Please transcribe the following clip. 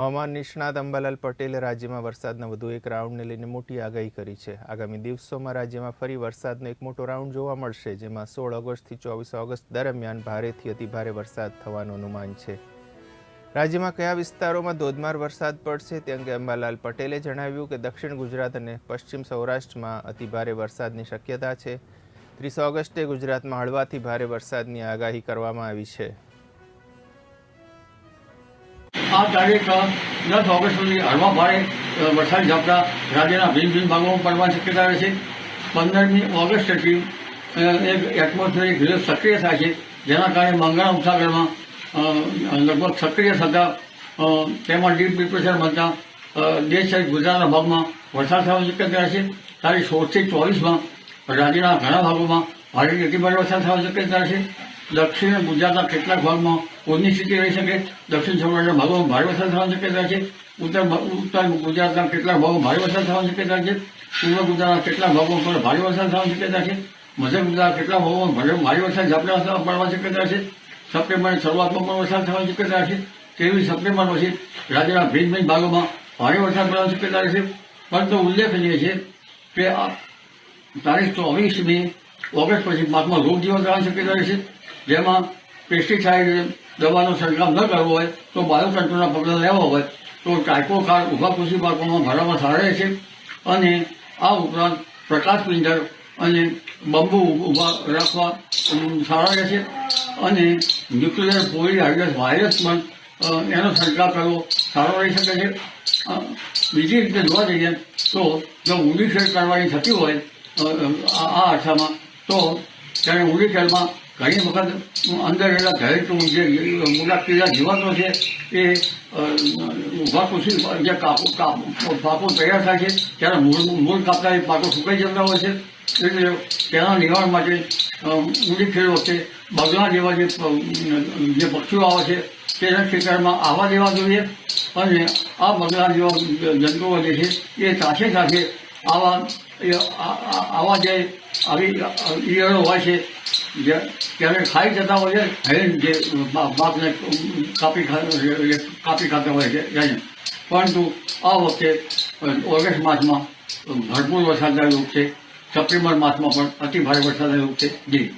હવામાન નિષ્ણાત અંબાલાલ પટેલે રાજ્યમાં વરસાદના વધુ એક રાઉન્ડને લઈને મોટી આગાહી કરી છે. આગામી દિવસોમાં રાજ્યમાં ફરી વરસાદનો એક મોટો રાઉન્ડ જોવા મળશે, જેમાં સોળ ઓગસ્ટથી ચોવીસ ઓગસ્ટ દરમિયાન ભારેથી અતિભારે વરસાદ થવાનું અનુમાન છે. રાજ્યમાં કયા વિસ્તારોમાં ધોધમાર વરસાદ પડશે તે અંગે અંબાલાલ પટેલે જણાવ્યું કે દક્ષિણ ગુજરાત અને પશ્ચિમ સૌરાષ્ટ્રમાં અતિભારે વરસાદની શક્યતા છે. ત્રીસ ઓગસ્ટે ગુજરાતમાં હળવાથી ભારે વરસાદની આગાહી કરવામાં આવી છે. આ તારીખ, દસ ઓગસ્ટ સુધી હળવા ભારે વરસાદ ઝાપટા રાજ્યના ભિન્ન ભિન્ન ભાગોમાં પડવાની શક્યતા રહે છે. પંદરમી ઓગસ્ટથી એક એટમોસ્ફિયરિક રિલેફ સક્રિય થાય છે, જેના કારણે બંગાળ ઉપસાગરમાં લગભગ સક્રિય થતા તેમાં ડીપ ડિપ્રેશન બનતા દેશ સહિત ગુજરાતના ભાગમાં વરસાદ થવાની શક્યતા રહેશે તારીખ સોળથી ચોવીસમાં રાજ્યના ઘણા ભાગોમાં ભારે અતિભારે વરસાદ થવાની શક્યતા રહે દક્ષિણ ગુજરાતના કેટલાક ભાગમાં પૂરની સ્થિતિ રહી શકે. દક્ષિણ સૌરાષ્ટ્રના ભાગોમાં ભારે વરસાદ થવાની શક્યતા છે. ઉત્તર ઉત્તર ગુજરાતના કેટલાક ભાગોમાં ભારે વરસાદ થવાની શક્યતા છે. પૂર્વ ગુજરાતના કેટલાક ભાગો પણ ભારે વરસાદ થવાની શક્યતા છે. મધ્ય ગુજરાતના કેટલાક ભાગોમાં ભારે ભારે વરસાદ ઝાપટા પડવાની શક્યતા છે. સપ્ટેમ્બરની શરૂઆતમાં પણ વરસાદ થવાની શક્યતા છે. તેવી સપ્ટેમ્બર પછી રાજ્યના ભિન્ન ભિન્ન ભાગોમાં ભારે વરસાદ પડવાની શક્યતા રહેશે પરંતુ ઉલ્લેખનીય છે કે તારીખ ચોવીસમી ઓગસ્ટ પછી પાકમાં રોગ જીવન થવાની શક્યતા રહેશે જેમાં પેસ્ટિસાઇડ દવાનો છંટકાવ ન કરવો હોય, તો બાયો પગલાં લેવા હોય, તો ટાઇકો ખાર ઊભા કૃષિ પાકોમાં ભરવામાં સારા છે અને આ ઉપરાંત પ્રકાશ પિંજર અને બંબુ ઊભા રાખવા સારા રહે છે અને ન્યુક્લિયર પોલિહાઇડ્રસ વાયરસ પણ એનો છંટકાવ કરવો સારો રહી શકે છે. બીજી રીતે જોવા જઈએ તો જો ઊંડી ખેડ કરવાની થતી હોય આ આ અરસામાં તો ત્યારે ઊંડી ખેડમાં ઘણી વખત અંદર એના ઘરેટું જે મોટા પીલા જીવાતો છે, એ કૃષિ જે કાપો પાકો તૈયાર થાય છે, ત્યારે મૂળ મૂળ કાપતા એ પાકો સુકાઈ જતા હોય છે. એટલે તેના નિવારણ માટે ઊંડી ખેડ વખતે બગલા જેવા જે જે પક્ષીઓ આવે છે, તેના ખેતરમાં આવવા દેવા જોઈએ. અને આ બગલા જેવા જંતુઓ જે છે, એ સાથે સાથે આવા આવા જે આવી ઈયળો હોય છે, જે ત્યારે ખાઈ જતા હોય છે હેન જે બાપને કાપી કાપી ખાતા હોય છે, એને. પરંતુ આ વખતે ઓગસ્ટ માસમાં ભરપૂર વરસાદ આવ્યો છે, સપ્ટેમ્બર માસમાં પણ અતિ ભારે વરસાદ આવ્યો છે, જી.